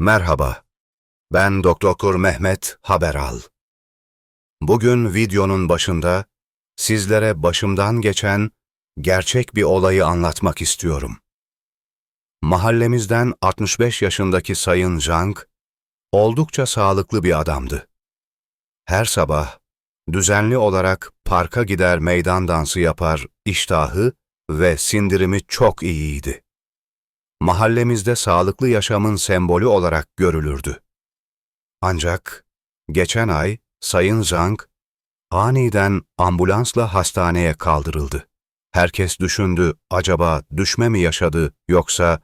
Merhaba, ben Doktor Mehmet Haberal. Bugün videonun başında sizlere başımdan geçen gerçek bir olayı anlatmak istiyorum. Mahallemizden 65 yaşındaki Sayın Zhang, oldukça sağlıklı bir adamdı. Her sabah düzenli olarak parka gider meydan dansı yapar, iştahı ve sindirimi çok iyiydi. Mahallemizde sağlıklı yaşamın sembolü olarak görülürdü. Ancak geçen ay Sayın Zhang aniden ambulansla hastaneye kaldırıldı. Herkes düşündü acaba düşme mi yaşadı yoksa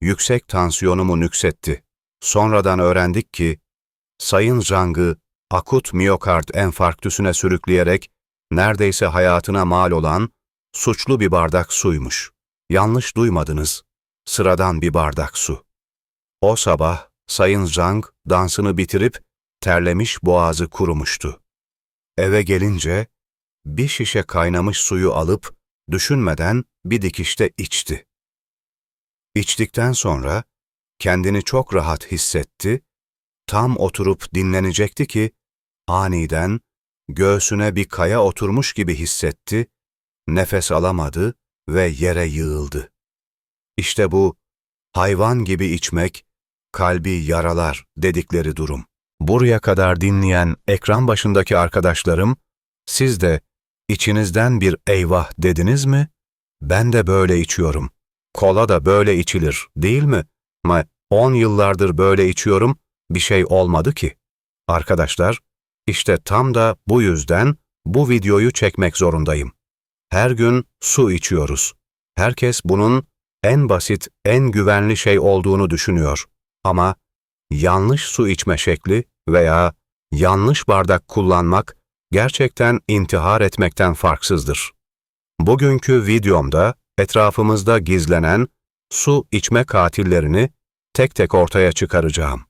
yüksek tansiyonu mu nüksetti? Sonradan öğrendik ki Sayın Zhang'ı akut miyokard enfarktüsüne sürükleyerek neredeyse hayatına mal olan suçlu bir bardak suymuş. Yanlış duymadınız. Sıradan bir bardak su. O sabah Sayın Zhang dansını bitirip terlemiş boğazı kurumuştu. Eve gelince bir şişe kaynamış suyu alıp düşünmeden bir dikişte içti. İçtikten sonra kendini çok rahat hissetti, tam oturup dinlenecekti ki aniden göğsüne bir kaya oturmuş gibi hissetti, nefes alamadı ve yere yığıldı. İşte bu hayvan gibi içmek, kalbi yaralar dedikleri durum. Buraya kadar dinleyen ekran başındaki arkadaşlarım, siz de içinizden bir eyvah dediniz mi? Ben de böyle içiyorum. Kola da böyle içilir, değil mi? Ama 10 yıllardır böyle içiyorum, bir şey olmadı ki. Arkadaşlar, işte tam da bu yüzden bu videoyu çekmek zorundayım. Her gün su içiyoruz. Herkes bunun en basit, en güvenli şey olduğunu düşünüyor. Ama yanlış su içme şekli veya yanlış bardak kullanmak gerçekten intihar etmekten farksızdır. Bugünkü videomda etrafımızda gizlenen su içme katillerini tek tek ortaya çıkaracağım.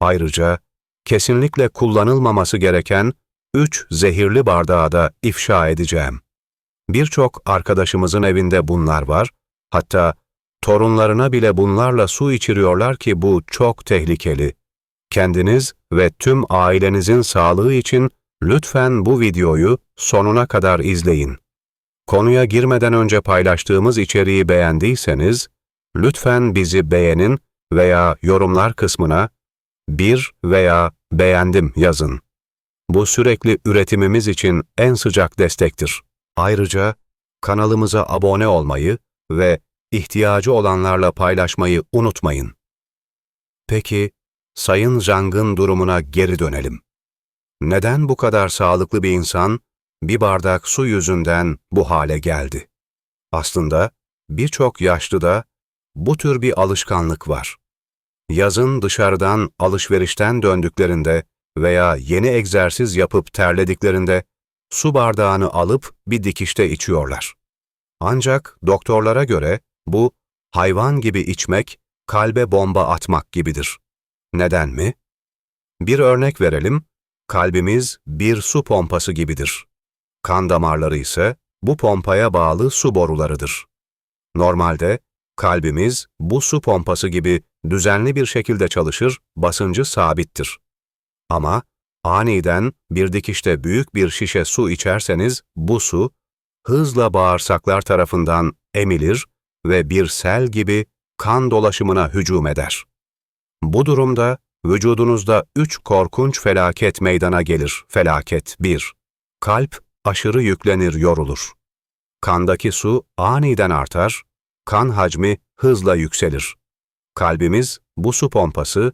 Ayrıca kesinlikle kullanılmaması gereken üç zehirli bardağı da ifşa edeceğim. Birçok arkadaşımızın evinde bunlar var, hatta torunlarına bile bunlarla su içiriyorlar ki bu çok tehlikeli. Kendiniz ve tüm ailenizin sağlığı için lütfen bu videoyu sonuna kadar izleyin. Konuya girmeden önce paylaştığımız içeriği beğendiyseniz, lütfen bizi beğenin veya yorumlar kısmına bir veya beğendim yazın. Bu sürekli üretimimiz için en sıcak destektir. Ayrıca kanalımıza abone olmayı ve ihtiyacı olanlarla paylaşmayı unutmayın. Peki, Sayın Zhang'ın durumuna geri dönelim. Neden bu kadar sağlıklı bir insan bir bardak su yüzünden bu hale geldi? Aslında birçok yaşlıda bu tür bir alışkanlık var. Yazın dışarıdan alışverişten döndüklerinde veya yeni egzersiz yapıp terlediklerinde su bardağını alıp bir dikişte içiyorlar. Ancak doktorlara göre bu hayvan gibi içmek, kalbe bomba atmak gibidir. Neden mi? Bir örnek verelim. Kalbimiz bir su pompası gibidir. Kan damarları ise bu pompaya bağlı su borularıdır. Normalde kalbimiz bu su pompası gibi düzenli bir şekilde çalışır, basıncı sabittir. Ama aniden bir dikişte büyük bir şişe su içerseniz bu su hızla bağırsaklar tarafından emilir ve bir sel gibi kan dolaşımına hücum eder. Bu durumda vücudunuzda üç korkunç felaket meydana gelir. Felaket 1. Kalp aşırı yüklenir, yorulur. Kandaki su aniden artar, kan hacmi hızla yükselir. Kalbimiz bu su pompası,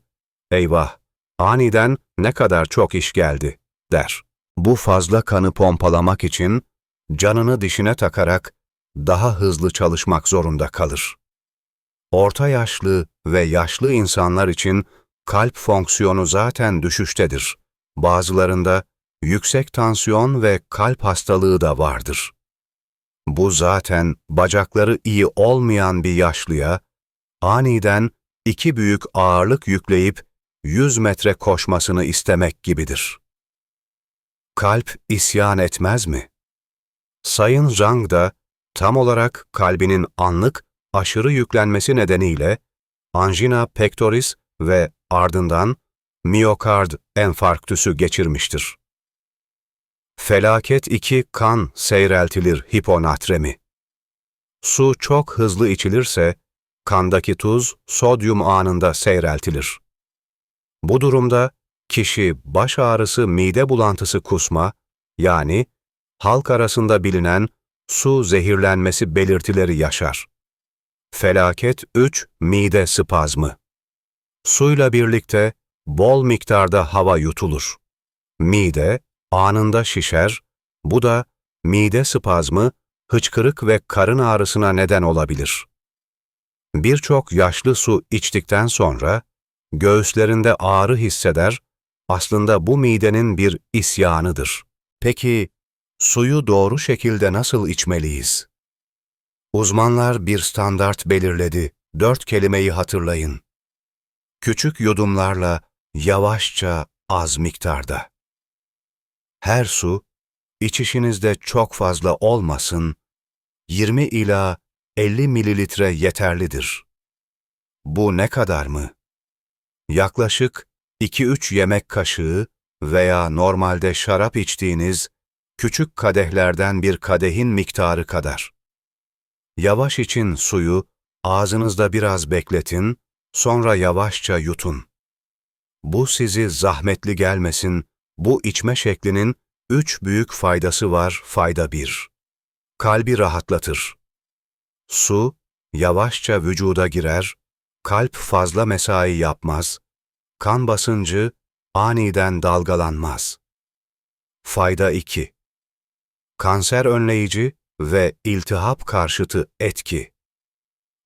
eyvah, aniden ne kadar çok iş geldi, der. Bu fazla kanı pompalamak için canını dişine takarak daha hızlı çalışmak zorunda kalır. Orta yaşlı ve yaşlı insanlar için kalp fonksiyonu zaten düşüştedir. Bazılarında yüksek tansiyon ve kalp hastalığı da vardır. Bu zaten bacakları iyi olmayan bir yaşlıya aniden iki büyük ağırlık yükleyip 100 metre koşmasını istemek gibidir. Kalp isyan etmez mi? Sayın Zhang da tam olarak kalbinin anlık aşırı yüklenmesi nedeniyle angina pectoris ve ardından miyokard enfarktüsü geçirmiştir. Felaket 2 kan seyreltilir hiponatremi. Su çok hızlı içilirse kandaki tuz sodyum anında seyreltilir. Bu durumda kişi baş ağrısı, mide bulantısı, kusma yani halk arasında bilinen su zehirlenmesi belirtileri yaşar. Felaket 3 mide spazmı. Suyla birlikte bol miktarda hava yutulur. Mide anında şişer, bu da mide spazmı, hıçkırık ve karın ağrısına neden olabilir. Birçok yaşlı su içtikten sonra göğüslerinde ağrı hisseder, aslında bu midenin bir isyanıdır. Peki suyu doğru şekilde nasıl içmeliyiz? Uzmanlar bir standart belirledi. Dört kelimeyi hatırlayın. Küçük yudumlarla, yavaşça, az miktarda. Her su, içişinizde çok fazla olmasın, 20 ila 50 mililitre yeterlidir. Bu ne kadar mı? Yaklaşık 2-3 yemek kaşığı veya normalde şarap içtiğiniz küçük kadehlerden bir kadehin miktarı kadar. Yavaş için suyu ağzınızda biraz bekletin, sonra yavaşça yutun. Bu sizi zahmetli gelmesin, bu içme şeklinin üç büyük faydası var. Fayda 1. Kalbi rahatlatır. Su, yavaşça vücuda girer, kalp fazla mesai yapmaz, kan basıncı aniden dalgalanmaz. Fayda 2. Kanser önleyici ve iltihap karşıtı etki.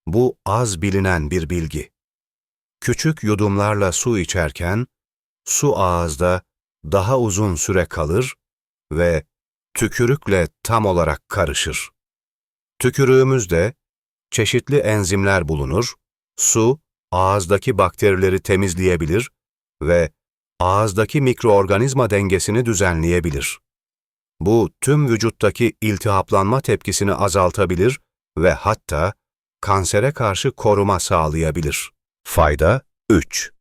Bu az bilinen bir bilgi. Küçük yudumlarla su içerken, su ağızda daha uzun süre kalır ve tükürükle tam olarak karışır. Tükürüğümüzde çeşitli enzimler bulunur, su ağızdaki bakterileri temizleyebilir ve ağızdaki mikroorganizma dengesini düzenleyebilir. Bu tüm vücuttaki iltihaplanma tepkisini azaltabilir ve hatta kansere karşı koruma sağlayabilir. Fayda 3.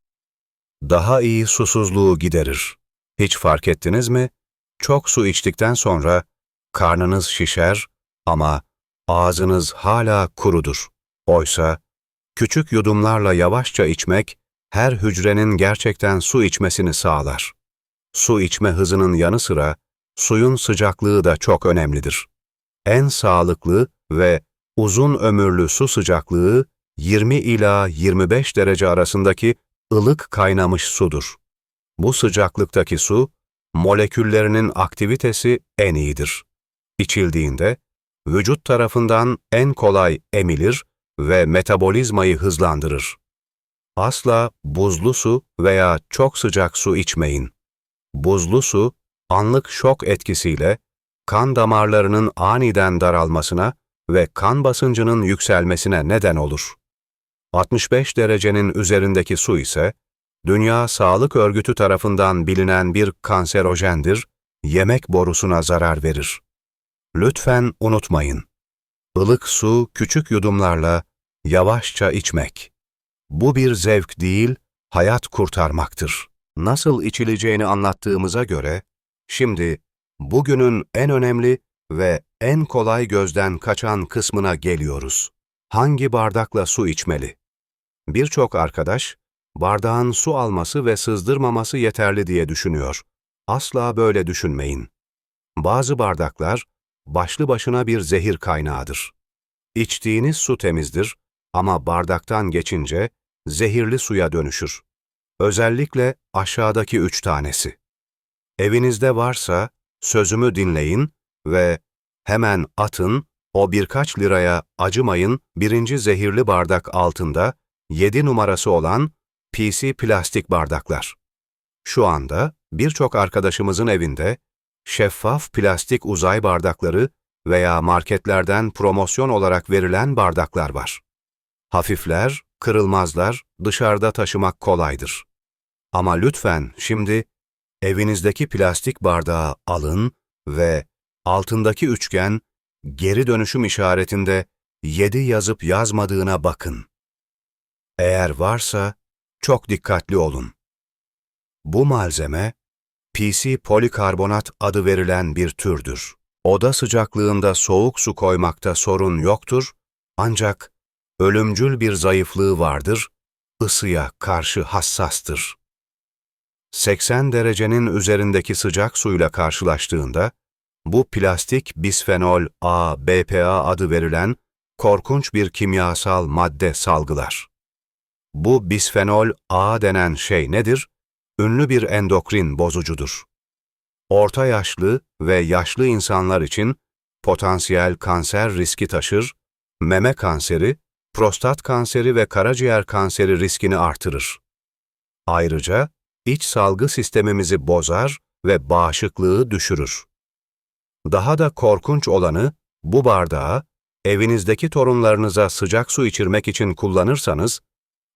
Daha iyi susuzluğu giderir. Hiç fark ettiniz mi? Çok su içtikten sonra karnınız şişer ama ağzınız hala kurudur. Oysa küçük yudumlarla yavaşça içmek her hücrenin gerçekten su içmesini sağlar. Su içme hızının yanı sıra suyun sıcaklığı da çok önemlidir. En sağlıklı ve uzun ömürlü su sıcaklığı 20 ila 25 derece arasındaki ılık kaynamış sudur. Bu sıcaklıktaki su, moleküllerinin aktivitesi en iyidir. İçildiğinde, vücut tarafından en kolay emilir ve metabolizmayı hızlandırır. Asla buzlu su veya çok sıcak su içmeyin. Buzlu su, anlık şok etkisiyle kan damarlarının aniden daralmasına ve kan basıncının yükselmesine neden olur. 65 derecenin üzerindeki su ise, Dünya Sağlık Örgütü tarafından bilinen bir kanserojendir, yemek borusuna zarar verir. Lütfen unutmayın. Ilık su küçük yudumlarla yavaşça içmek. Bu bir zevk değil, hayat kurtarmaktır. Nasıl içileceğini anlattığımıza göre, şimdi bugünün en önemli ve en kolay gözden kaçan kısmına geliyoruz. Hangi bardakla su içmeli? Birçok arkadaş, bardağın su alması ve sızdırmaması yeterli diye düşünüyor. Asla böyle düşünmeyin. Bazı bardaklar, başlı başına bir zehir kaynağıdır. İçtiğiniz su temizdir ama bardaktan geçince zehirli suya dönüşür. Özellikle aşağıdaki üç tanesi. Evinizde varsa sözümü dinleyin ve hemen atın, o birkaç liraya acımayın birinci zehirli bardak altında 7 numarası olan PC plastik bardaklar. Şu anda birçok arkadaşımızın evinde şeffaf plastik uzay bardakları veya marketlerden promosyon olarak verilen bardaklar var. Hafifler, kırılmazlar, dışarıda taşımak kolaydır. Ama lütfen şimdi evinizdeki plastik bardağı alın ve altındaki üçgen geri dönüşüm işaretinde 7 yazıp yazmadığına bakın. Eğer varsa çok dikkatli olun. Bu malzeme PC polikarbonat adı verilen bir türdür. Oda sıcaklığında soğuk su koymakta sorun yoktur ancak ölümcül bir zayıflığı vardır, ısıya karşı hassastır. 80 derecenin üzerindeki sıcak suyla karşılaştığında bu plastik bisfenol A, BPA adı verilen korkunç bir kimyasal madde salgılar. Bu bisfenol A denen şey nedir? Ünlü bir endokrin bozucudur. Orta yaşlı ve yaşlı insanlar için potansiyel kanser riski taşır, meme kanseri, prostat kanseri ve karaciğer kanseri riskini artırır. Ayrıca iç salgı sistemimizi bozar ve bağışıklığı düşürür. Daha da korkunç olanı bu bardağı evinizdeki torunlarınıza sıcak su içirmek için kullanırsanız,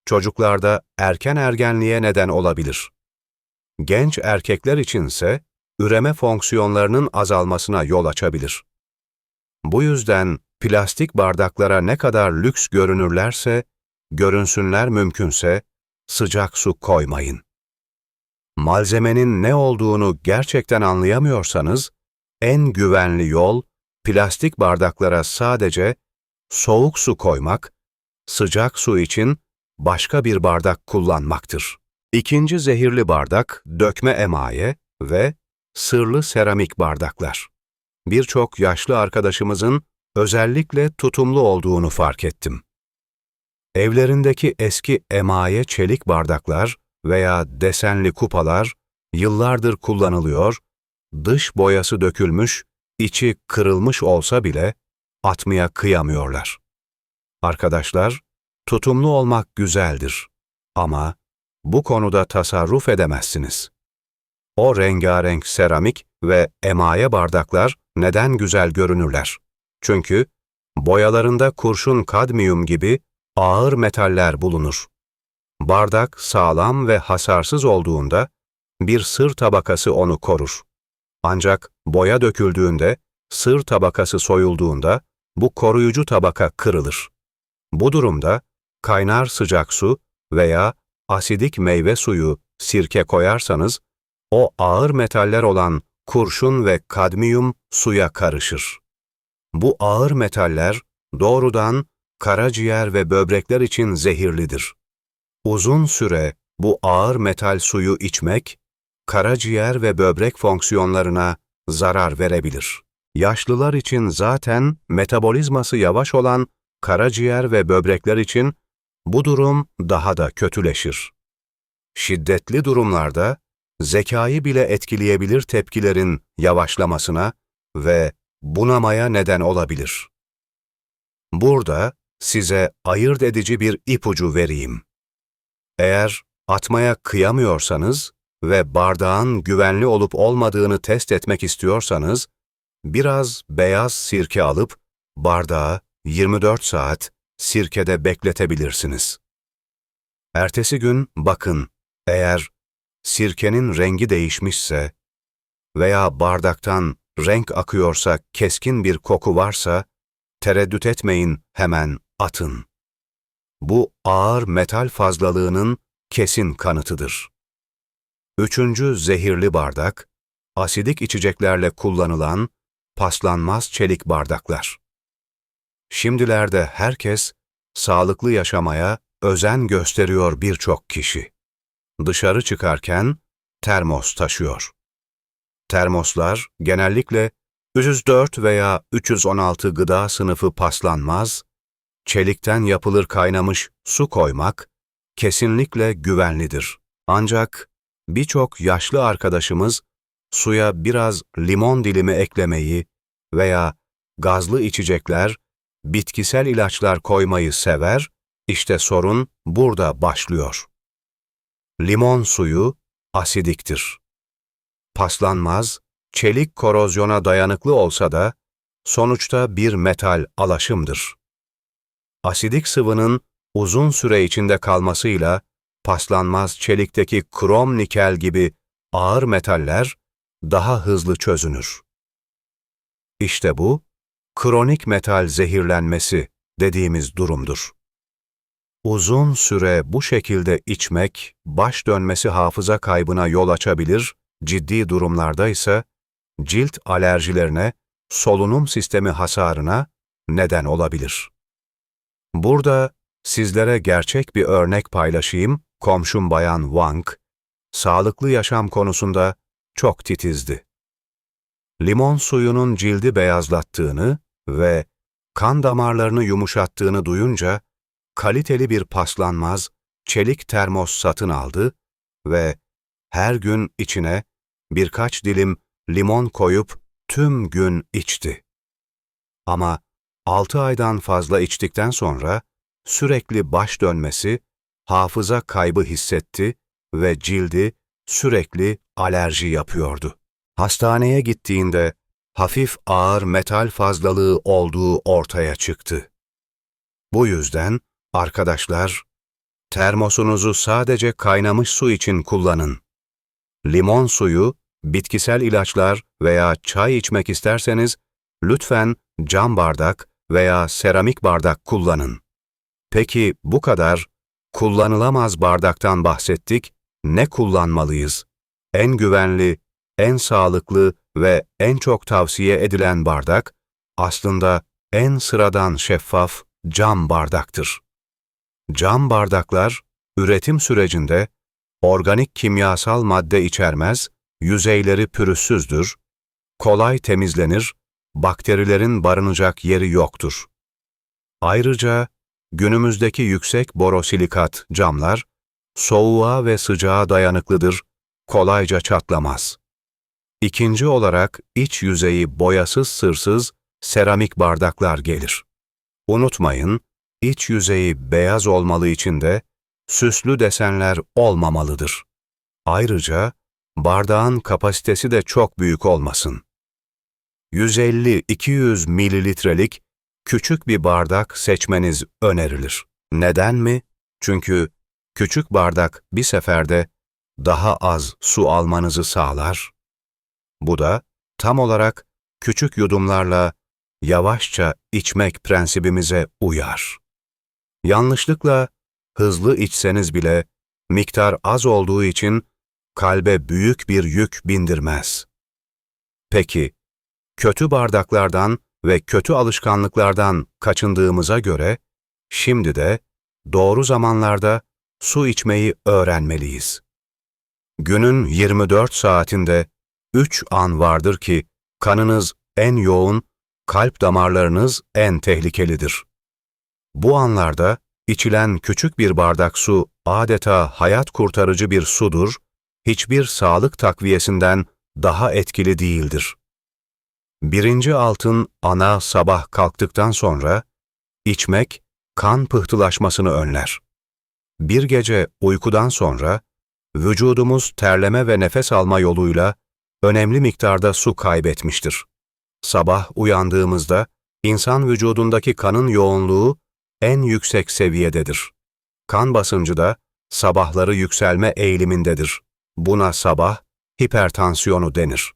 çocuklarda erken ergenliğe neden olabilir. Genç erkekler içinse üreme fonksiyonlarının azalmasına yol açabilir. Bu yüzden plastik bardaklara ne kadar lüks görünürlerse, görünsünler mümkünse sıcak su koymayın. Malzemenin ne olduğunu gerçekten anlayamıyorsanız, en güvenli yol plastik bardaklara sadece soğuk su koymak, sıcak su için başka bir bardak kullanmaktır. İkinci zehirli bardak dökme emaye ve sırlı seramik bardaklar. Birçok yaşlı arkadaşımızın özellikle tutumlu olduğunu fark ettim. Evlerindeki eski emaye çelik bardaklar veya desenli kupalar yıllardır kullanılıyor, dış boyası dökülmüş, içi kırılmış olsa bile atmaya kıyamıyorlar. Arkadaşlar, tutumlu olmak güzeldir ama bu konuda tasarruf edemezsiniz. O rengarenk seramik ve emaye bardaklar neden güzel görünürler? Çünkü boyalarında kurşun kadmiyum gibi ağır metaller bulunur. Bardak sağlam ve hasarsız olduğunda bir sır tabakası onu korur. Ancak boya döküldüğünde, sır tabakası soyulduğunda bu koruyucu tabaka kırılır. Bu durumda kaynar sıcak su veya asidik meyve suyu, sirke koyarsanız o ağır metaller olan kurşun ve kadmiyum suya karışır. Bu ağır metaller doğrudan karaciğer ve böbrekler için zehirlidir. Uzun süre bu ağır metal suyu içmek, karaciğer ve böbrek fonksiyonlarına zarar verebilir. Yaşlılar için zaten metabolizması yavaş olan karaciğer ve böbrekler için bu durum daha da kötüleşir. Şiddetli durumlarda zekayı bile etkileyebilir tepkilerin yavaşlamasına ve bunamaya neden olabilir. Burada size ayırt edici bir ipucu vereyim. Eğer atmaya kıyamıyorsanız ve bardağın güvenli olup olmadığını test etmek istiyorsanız, biraz beyaz sirke alıp bardağı 24 saat sirkede bekletebilirsiniz. Ertesi gün bakın, eğer sirkenin rengi değişmişse veya bardaktan renk akıyorsa, keskin bir koku varsa, tereddüt etmeyin, hemen atın. Bu ağır metal fazlalığının kesin kanıtıdır. Üçüncü zehirli bardak, asidik içeceklerle kullanılan paslanmaz çelik bardaklar. Şimdilerde herkes sağlıklı yaşamaya özen gösteriyor birçok kişi. Dışarı çıkarken termos taşıyor. Termoslar genellikle 304 veya 316 gıda sınıfı paslanmaz, çelikten yapılır kaynamış su koymak kesinlikle güvenlidir. Ancak birçok yaşlı arkadaşımız suya biraz limon dilimi eklemeyi veya gazlı içecekler, bitkisel ilaçlar koymayı sever, işte sorun burada başlıyor. Limon suyu asidiktir. Paslanmaz, çelik korozyona dayanıklı olsa da sonuçta bir metal alaşımdır. Asidik sıvının uzun süre içinde kalmasıyla paslanmaz çelikteki krom nikel gibi ağır metaller daha hızlı çözünür. İşte bu, kronik metal zehirlenmesi dediğimiz durumdur. Uzun süre bu şekilde içmek, baş dönmesi hafıza kaybına yol açabilir, ciddi durumlarda ise cilt alerjilerine, solunum sistemi hasarına neden olabilir. Burada sizlere gerçek bir örnek paylaşayım. Komşum bayan Wang, sağlıklı yaşam konusunda çok titizdi. Limon suyunun cildi beyazlattığını ve kan damarlarını yumuşattığını duyunca kaliteli bir paslanmaz çelik termos satın aldı ve her gün içine birkaç dilim limon koyup tüm gün içti. Ama altı aydan fazla içtikten sonra sürekli baş dönmesi, hafıza kaybı hissetti ve cildi sürekli alerji yapıyordu. Hastaneye gittiğinde hafif ağır metal fazlalığı olduğu ortaya çıktı. Bu yüzden arkadaşlar, termosunuzu sadece kaynamış su için kullanın. Limon suyu, bitkisel ilaçlar veya çay içmek isterseniz lütfen cam bardak veya seramik bardak kullanın. Peki bu kadar kullanılamaz bardaktan bahsettik, ne kullanmalıyız? En güvenli, en sağlıklı ve en çok tavsiye edilen bardak aslında en sıradan şeffaf cam bardaktır. Cam bardaklar üretim sürecinde organik kimyasal madde içermez, yüzeyleri pürüzsüzdür, kolay temizlenir, bakterilerin barınacak yeri yoktur. Ayrıca günümüzdeki yüksek borosilikat camlar soğuğa ve sıcağa dayanıklıdır, kolayca çatlamaz. İkinci olarak iç yüzeyi boyasız sırsız seramik bardaklar gelir. Unutmayın, iç yüzeyi beyaz olmalı için de süslü desenler olmamalıdır. Ayrıca bardağın kapasitesi de çok büyük olmasın. 150-200 mililitrelik küçük bir bardak seçmeniz önerilir. Neden mi? Çünkü küçük bardak bir seferde daha az su almanızı sağlar. Bu da tam olarak küçük yudumlarla yavaşça içmek prensibimize uyar. Yanlışlıkla hızlı içseniz bile miktar az olduğu için kalbe büyük bir yük bindirmez. Peki, kötü bardaklardan ve kötü alışkanlıklardan kaçındığımıza göre, şimdi de doğru zamanlarda su içmeyi öğrenmeliyiz. Günün 24 saatinde 3 an vardır ki kanınız en yoğun, kalp damarlarınız en tehlikelidir. Bu anlarda içilen küçük bir bardak su adeta hayat kurtarıcı bir sudur, hiçbir sağlık takviyesinden daha etkili değildir. Birinci altın ana sabah kalktıktan sonra içmek kan pıhtılaşmasını önler. Bir gece uykudan sonra vücudumuz terleme ve nefes alma yoluyla önemli miktarda su kaybetmiştir. Sabah uyandığımızda insan vücudundaki kanın yoğunluğu en yüksek seviyededir. Kan basıncı da sabahları yükselme eğilimindedir. Buna sabah hipertansiyonu denir.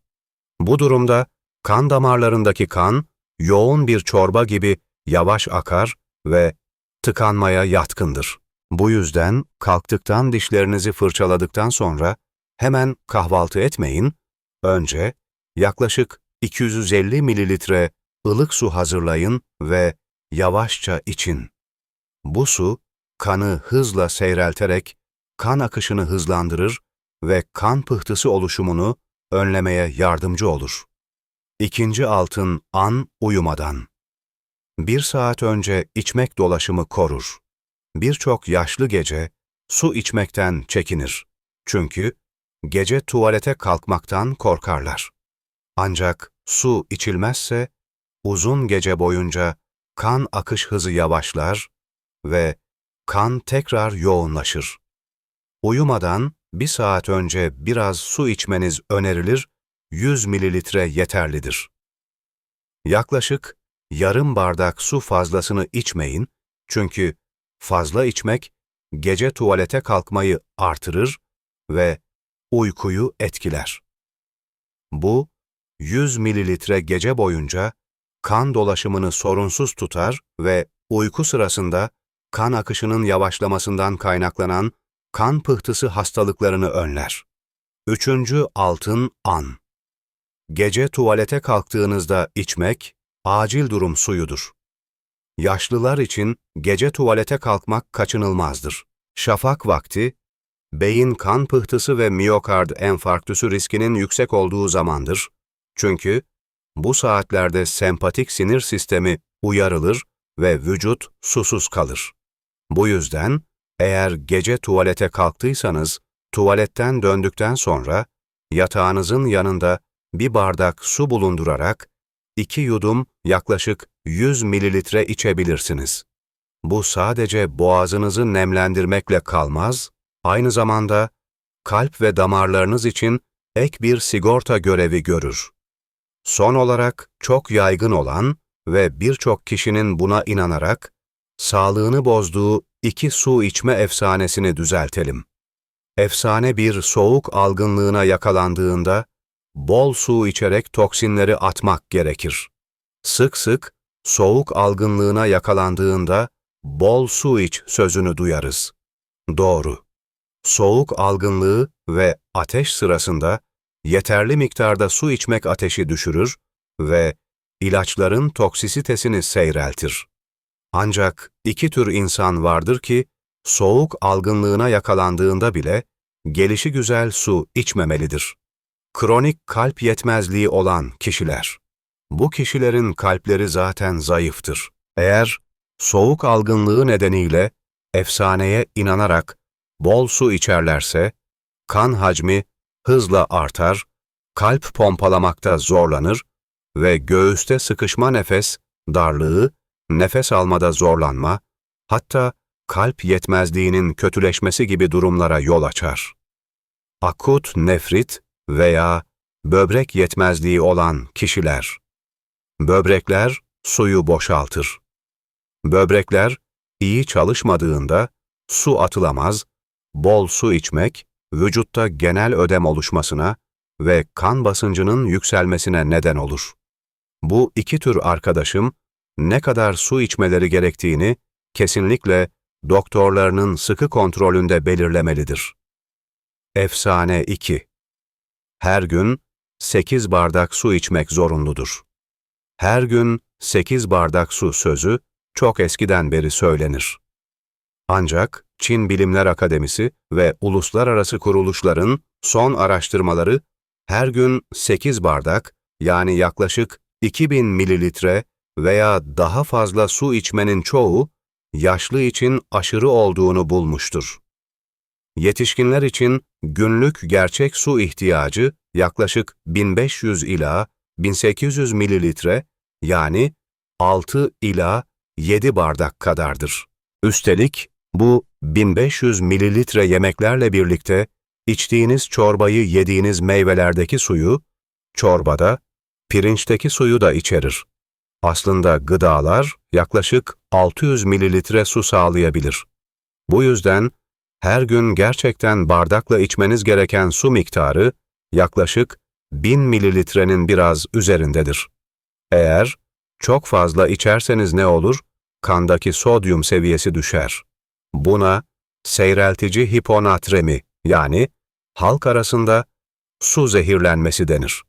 Bu durumda kan damarlarındaki kan yoğun bir çorba gibi yavaş akar ve tıkanmaya yatkındır. Bu yüzden kalktıktan dişlerinizi fırçaladıktan sonra hemen kahvaltı etmeyin, önce yaklaşık 250 mililitre ılık su hazırlayın ve yavaşça için. Bu su, kanı hızla seyrelterek kan akışını hızlandırır ve kan pıhtısı oluşumunu önlemeye yardımcı olur. İkinci altın an uyumadan. Bir saat önce içmek dolaşımı korur. Birçok yaşlı gece su içmekten çekinir. Çünkü gece tuvalete kalkmaktan korkarlar. Ancak su içilmezse uzun gece boyunca kan akış hızı yavaşlar ve kan tekrar yoğunlaşır. Uyumadan bir saat önce biraz su içmeniz önerilir, 100 mililitre yeterlidir. Yaklaşık yarım bardak su fazlasını içmeyin çünkü fazla içmek gece tuvalete kalkmayı artırır ve uykuyu etkiler. Bu, 100 mililitre gece boyunca kan dolaşımını sorunsuz tutar ve uyku sırasında kan akışının yavaşlamasından kaynaklanan kan pıhtısı hastalıklarını önler. Üçüncü altın an. Gece tuvalete kalktığınızda içmek, acil durum suyudur. Yaşlılar için gece tuvalete kalkmak kaçınılmazdır. Şafak vakti, beyin kan pıhtısı ve miyokard enfarktüsü riskinin yüksek olduğu zamandır. Çünkü bu saatlerde sempatik sinir sistemi uyarılır ve vücut susuz kalır. Bu yüzden eğer gece tuvalete kalktıysanız, tuvaletten döndükten sonra yatağınızın yanında bir bardak su bulundurarak iki yudum yaklaşık 100 mililitre içebilirsiniz. Bu sadece boğazınızı nemlendirmekle kalmaz, aynı zamanda kalp ve damarlarınız için ek bir sigorta görevi görür. Son olarak çok yaygın olan ve birçok kişinin buna inanarak sağlığını bozduğu iki su içme efsanesini düzeltelim. Efsane bir soğuk algınlığına yakalandığında bol su içerek toksinleri atmak gerekir. Sık sık soğuk algınlığına yakalandığında bol su iç sözünü duyarız. Doğru. Soğuk algınlığı ve ateş sırasında yeterli miktarda su içmek ateşi düşürür ve ilaçların toksisitesini seyreltir. Ancak iki tür insan vardır ki, soğuk algınlığına yakalandığında bile gelişi güzel su içmemelidir. Kronik kalp yetmezliği olan kişiler. Bu kişilerin kalpleri zaten zayıftır. Eğer soğuk algınlığı nedeniyle efsaneye inanarak bol su içerlerse, kan hacmi hızla artar, kalp pompalamakta zorlanır ve göğüste sıkışma nefes, darlığı, nefes almada zorlanma, hatta kalp yetmezliğinin kötüleşmesi gibi durumlara yol açar. Akut nefrit veya böbrek yetmezliği olan kişiler. Böbrekler suyu boşaltır. Böbrekler iyi çalışmadığında su atılamaz, bol su içmek, vücutta genel ödem oluşmasına ve kan basıncının yükselmesine neden olur. Bu iki tür arkadaşım ne kadar su içmeleri gerektiğini kesinlikle doktorlarının sıkı kontrolünde belirlemelidir. Efsane 2 Her gün 8 bardak su içmek zorunludur. Her gün 8 bardak su sözü çok eskiden beri söylenir. Ancak Çin Bilimler Akademisi ve uluslararası kuruluşların son araştırmaları her gün 8 bardak yani yaklaşık 2000 mililitre veya daha fazla su içmenin çoğu yaşlı için aşırı olduğunu bulmuştur. Yetişkinler için günlük gerçek su ihtiyacı yaklaşık 1500 ila 1800 mililitre yani 6 ila 7 bardak kadardır. Üstelik bu 1500 mililitre yemeklerle birlikte içtiğiniz çorbayı yediğiniz meyvelerdeki suyu, çorbada, pirinçteki suyu da içerir. Aslında gıdalar yaklaşık 600 mililitre su sağlayabilir. Bu yüzden her gün gerçekten bardakla içmeniz gereken su miktarı yaklaşık 1000 mililitrenin biraz üzerindedir. Eğer çok fazla içerseniz ne olur? Kandaki sodyum seviyesi düşer. Buna seyreltici hiponatremi yani halk arasında su zehirlenmesi denir.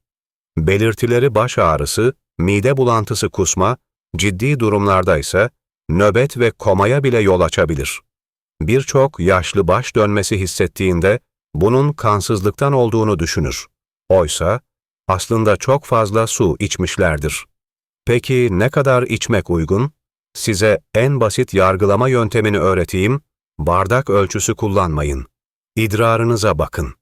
Belirtileri baş ağrısı, mide bulantısı kusma, ciddi durumlarda ise nöbet ve komaya bile yol açabilir. Birçok yaşlı baş dönmesi hissettiğinde bunun kansızlıktan olduğunu düşünür. Oysa aslında çok fazla su içmişlerdir. Peki ne kadar içmek uygun? Size en basit yargılama yöntemini öğreteyim, bardak ölçüsü kullanmayın. İdrarınıza bakın.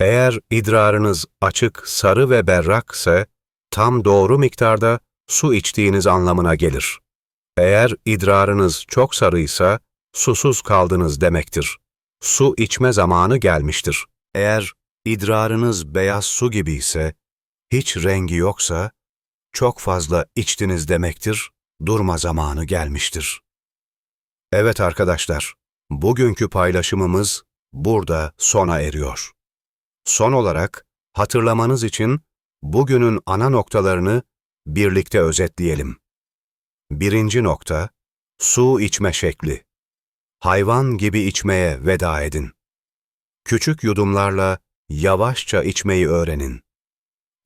Eğer idrarınız açık, sarı ve berrak ise, tam doğru miktarda su içtiğiniz anlamına gelir. Eğer idrarınız çok sarıysa, susuz kaldınız demektir. Su içme zamanı gelmiştir. Eğer idrarınız beyaz su gibi ise, hiç rengi yoksa, çok fazla içtiniz demektir, durma zamanı gelmiştir. Evet arkadaşlar, bugünkü paylaşımımız burada sona eriyor. Son olarak hatırlamanız için bugünün ana noktalarını birlikte özetleyelim. Birinci nokta, su içme şekli. Hayvan gibi içmeye veda edin. Küçük yudumlarla yavaşça içmeyi öğrenin.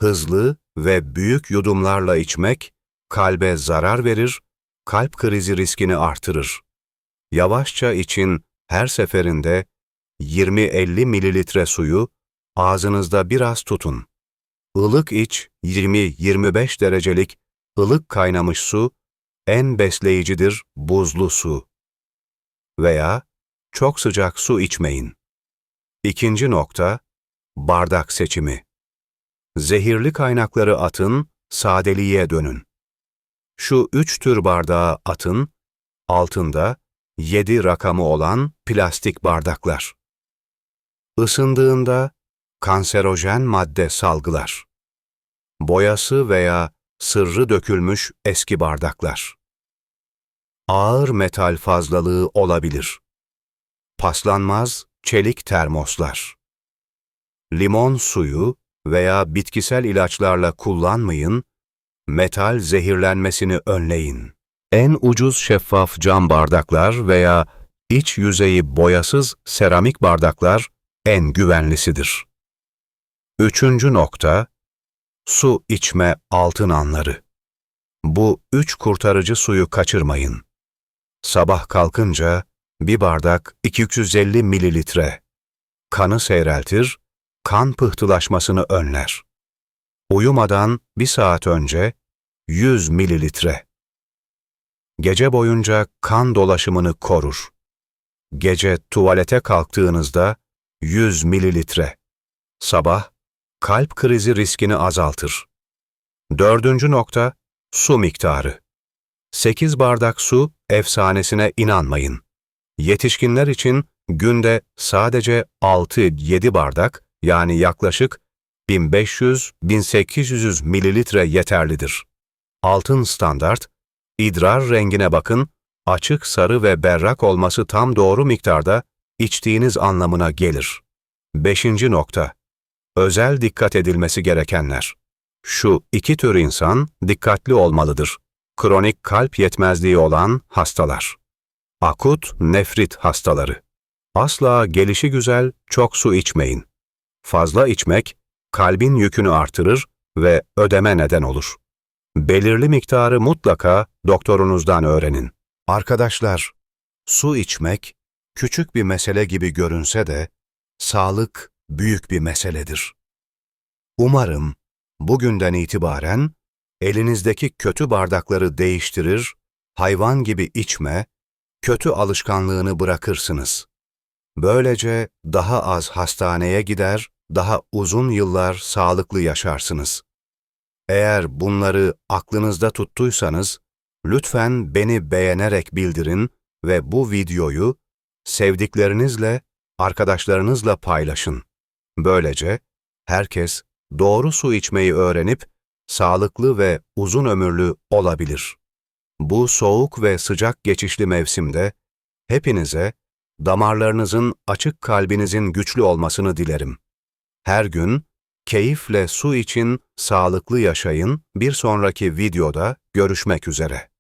Hızlı ve büyük yudumlarla içmek kalbe zarar verir, kalp krizi riskini artırır. Yavaşça için her seferinde 20-50 mililitre suyu ağzınızda biraz tutun. Ilık iç 20-25 derecelik ılık kaynamış su en besleyicidir buzlu su. Veya çok sıcak su içmeyin. İkinci nokta, bardak seçimi. Zehirli kaynakları atın, sadeliğe dönün. Şu üç tür bardağı atın, altında 7 rakamı olan plastik bardaklar. Isındığında kanserojen madde salgılar. Boyası veya sırrı dökülmüş eski bardaklar. Ağır metal fazlalığı olabilir. Paslanmaz çelik termoslar. Limon suyu veya bitkisel ilaçlarla kullanmayın, metal zehirlenmesini önleyin. En ucuz şeffaf cam bardaklar veya iç yüzeyi boyasız seramik bardaklar en güvenlisidir. Üçüncü nokta, su içme altın anları. Bu üç kurtarıcı suyu kaçırmayın. Sabah kalkınca bir bardak 250 mililitre. Kanı seyreltir, kan pıhtılaşmasını önler. Uyumadan bir saat önce 100 mililitre. Gece boyunca kan dolaşımını korur. Gece tuvalete kalktığınızda 100 mililitre. Sabah kalp krizi riskini azaltır. Dördüncü nokta, su miktarı. 8 bardak su efsanesine inanmayın. Yetişkinler için günde sadece 6-7 bardak yani yaklaşık 1500-1800 mililitre yeterlidir. Altın standart, idrar rengine bakın, açık sarı ve berrak olması tam doğru miktarda içtiğiniz anlamına gelir. Beşinci nokta. Özel dikkat edilmesi gerekenler. Şu iki tür insan dikkatli olmalıdır. Kronik kalp yetmezliği olan hastalar. Akut nefrit hastaları. Asla gelişi güzel çok su içmeyin. Fazla içmek kalbin yükünü artırır ve ödeme neden olur. Belirli miktarı mutlaka doktorunuzdan öğrenin. Arkadaşlar, su içmek küçük bir mesele gibi görünse de sağlık büyük bir meseledir. Umarım bugünden itibaren elinizdeki kötü bardakları değiştirir, hayvan gibi içme, kötü alışkanlığını bırakırsınız. Böylece daha az hastaneye gider, daha uzun yıllar sağlıklı yaşarsınız. Eğer bunları aklınızda tuttuysanız, lütfen beni beğenerek bildirin ve bu videoyu sevdiklerinizle, arkadaşlarınızla paylaşın. Böylece herkes doğru su içmeyi öğrenip sağlıklı ve uzun ömürlü olabilir. Bu soğuk ve sıcak geçişli mevsimde hepinize damarlarınızın açık kalbinizin güçlü olmasını dilerim. Her gün keyifle su için sağlıklı yaşayın. Bir sonraki videoda görüşmek üzere.